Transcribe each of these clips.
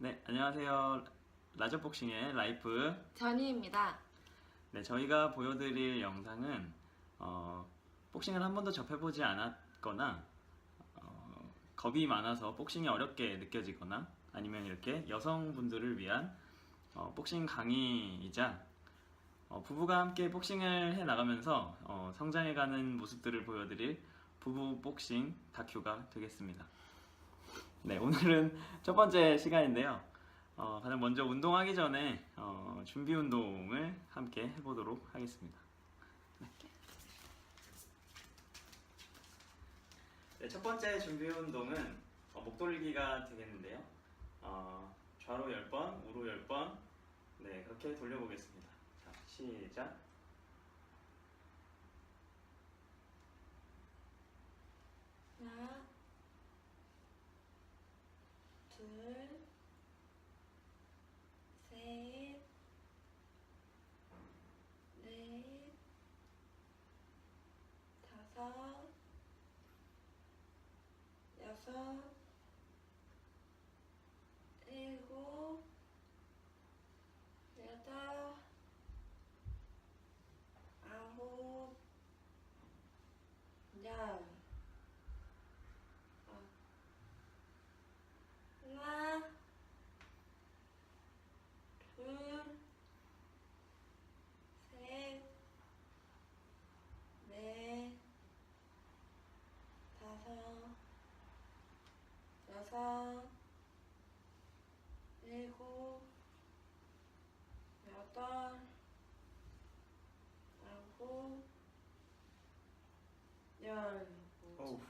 네, 안녕하세요. 라저복싱의 라이프. 전희입니다. 네, 저희가 보여드릴 영상은 어, 복싱을 한 번도 접해보지 않았거나 어, 겁이 많아서 복싱이 어렵게 느껴지거나 아니면 이렇게 여성분들을 위한 어, 복싱 강의이자 어, 부부가 함께 복싱을 해 나가면서 어, 성장해가는 모습들을 보여드릴 부부 복싱 다큐가 되겠습니다. 네, 오늘은 첫 번째 시간인데요. 어, 가장 먼저 운동하기 전에 어, 준비 운동을 함께 해보도록 하겠습니다. 네. 네, 첫 번째 준비 운동은 어, 목 돌리기가 되겠는데요. 어, 좌로 10번, 우로 10번, 네, 그렇게 돌려보겠습니다. 자, 시작. 하나, 둘, 셋, 넷, 다섯, 여섯, 일곱, 여덟, 아홉, 열. 하나, 둘, 셋, 넷, 다섯, 여섯, 일곱, 여덟, 아홉, 열. 어우.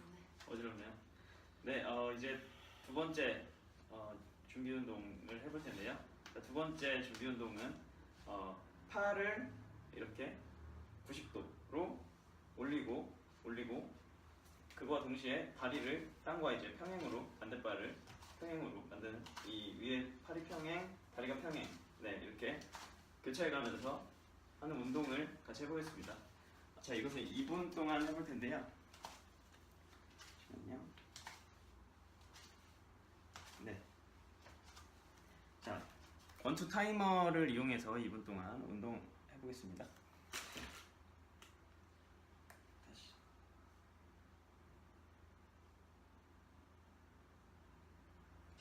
어지럽네요. 네, 어, 이제 두 번째 어, 준비 운동을 해볼 텐데요. 자, 두 번째 준비 운동은 어, 팔을 이렇게 90도로 올리고 올리고 그거와 동시에 다리를 땅과 이제 평행으로 반대발을 평행으로 만드는 이 위에 팔이 평행, 다리가 평행, 네 이렇게 교차해가면서 하는 운동을 같이 해보겠습니다. 자 이것을 2분 동안 해볼 텐데요. 잠시만요. 네. 자, 원투 타이머를 이용해서 2분 동안 운동 해보겠습니다. 다시.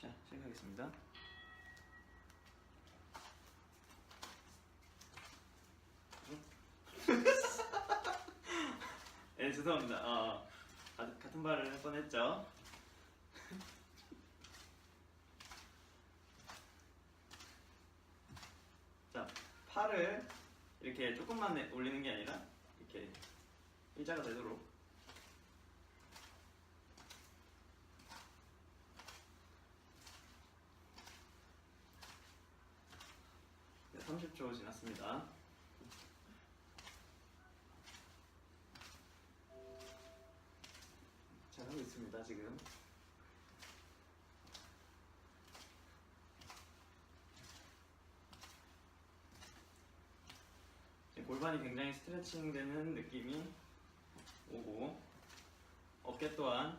자, 시작 하겠습니다. 네, 죄송합니다. 어, 가- 같은 말을 할 뻔했죠. 자, 팔을 이렇게 조금만 내- 올리는 게 아니라 이렇게 일자가 되도록 30초 지났습니다. 잘하고 있습니다, 지금. 골반이 굉장히 스트레칭 되는 느낌이 오고 어깨 또한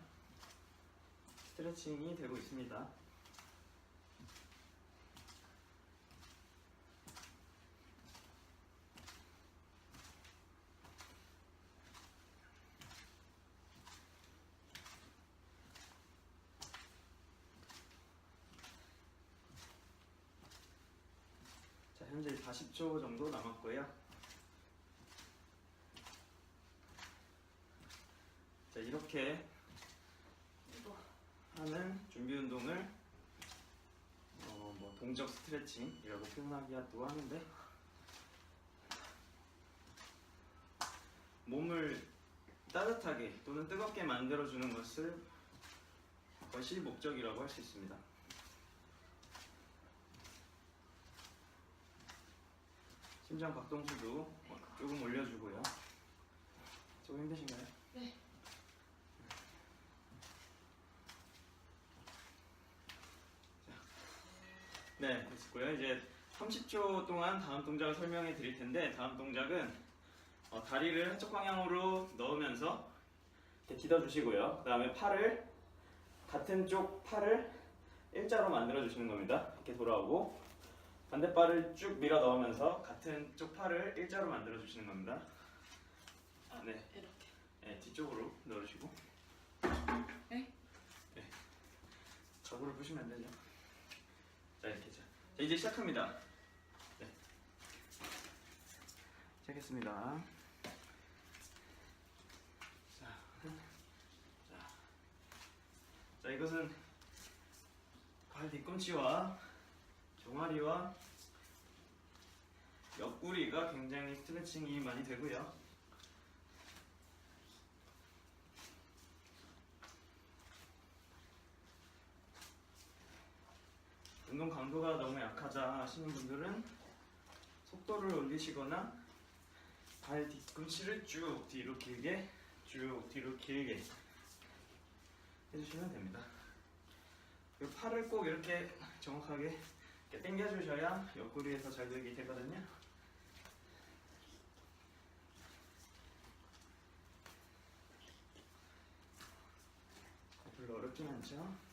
스트레칭이 되고 있습니다. 현재 40초 정도 남았고요. 자, 이렇게 하는 준비 운동을 어, 뭐 동적 스트레칭이라고 표현하기도 하는데 몸을 따뜻하게 또는 뜨겁게 만들어주는 것을 것이 목적이라고 할 수 있습니다. 심장 박동수도 조금 올려주고요. 조금 힘드신가요? 네. 네, 됐고요. 이제 30초 동안 다음 동작을 설명해 드릴 텐데 다음 동작은 어, 다리를 한쪽 방향으로 넣으면서 이렇게 디뎌 주시고요. 그 다음에 팔을 같은 쪽 팔을 일자로 만들어 주시는 겁니다. 이렇게 돌아오고 반대발을 쭉 밀어 넣으면서 같은 쪽 팔을 일자로 만들어 주시는 겁니다. 네, 이렇게. 네 뒤쪽으로 넣으시고. 네? 네. 저구를 부시면 안 되죠. 자 이렇게 자, 자 이제 시작합니다. 네. 시작했습니다. 자, 자, 자 이것은 발 뒤꿈치와 종아리와 옆구리가 굉장히 스트레칭이 많이 되고요. 운동 강도가 너무 약하다 하시는 분들은 속도를 올리시거나 발 뒤꿈치를 쭉 뒤로 길게 쭉 뒤로 길게 해주시면 됩니다. 팔을 꼭 이렇게 정확하게 이렇게 당겨주셔야 옆구리에서 잘 들게 되거든요. 별로 어렵진 않죠?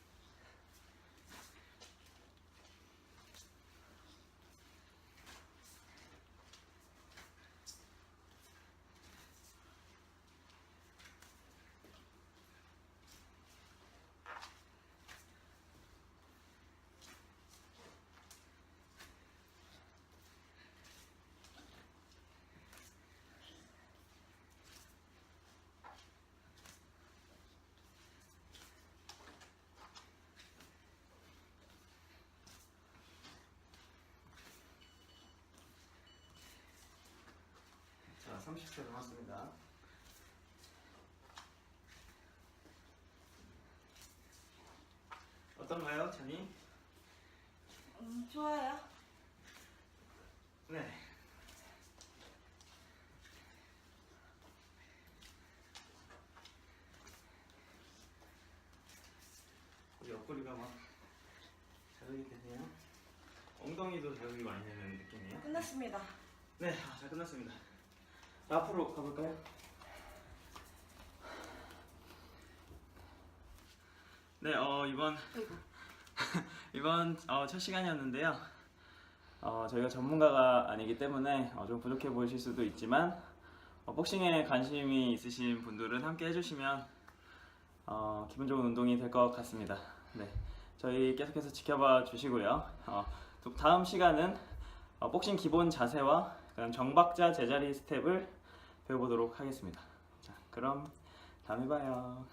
자, 30초 남았습니다. 어떤가요, 찬이? 음, 좋아요. 네. 우리 옆구리가 막 자극이 되네요. 엉덩이도 자극이 많이 되는 느낌이에요. 끝났습니다. 네, 아, 잘 끝났습니다. 자, 앞으로 가볼까요? 네, 어, 이번. 이번 어, 첫 시간이었는데요. 어, 저희가 전문가가 아니기 때문에 어, 좀 부족해 보이실 수도 있지만 어, 복싱에 관심이 있으신 분들은 함께 해주시면 어, 기분 좋은 운동이 될 것 같습니다. 네, 저희 계속해서 지켜봐 주시고요. 어, 또 다음 시간은 어, 복싱 기본 자세와 그다음 정박자 제자리 스텝을 배워보도록 하겠습니다. 자, 그럼 다음에 봐요.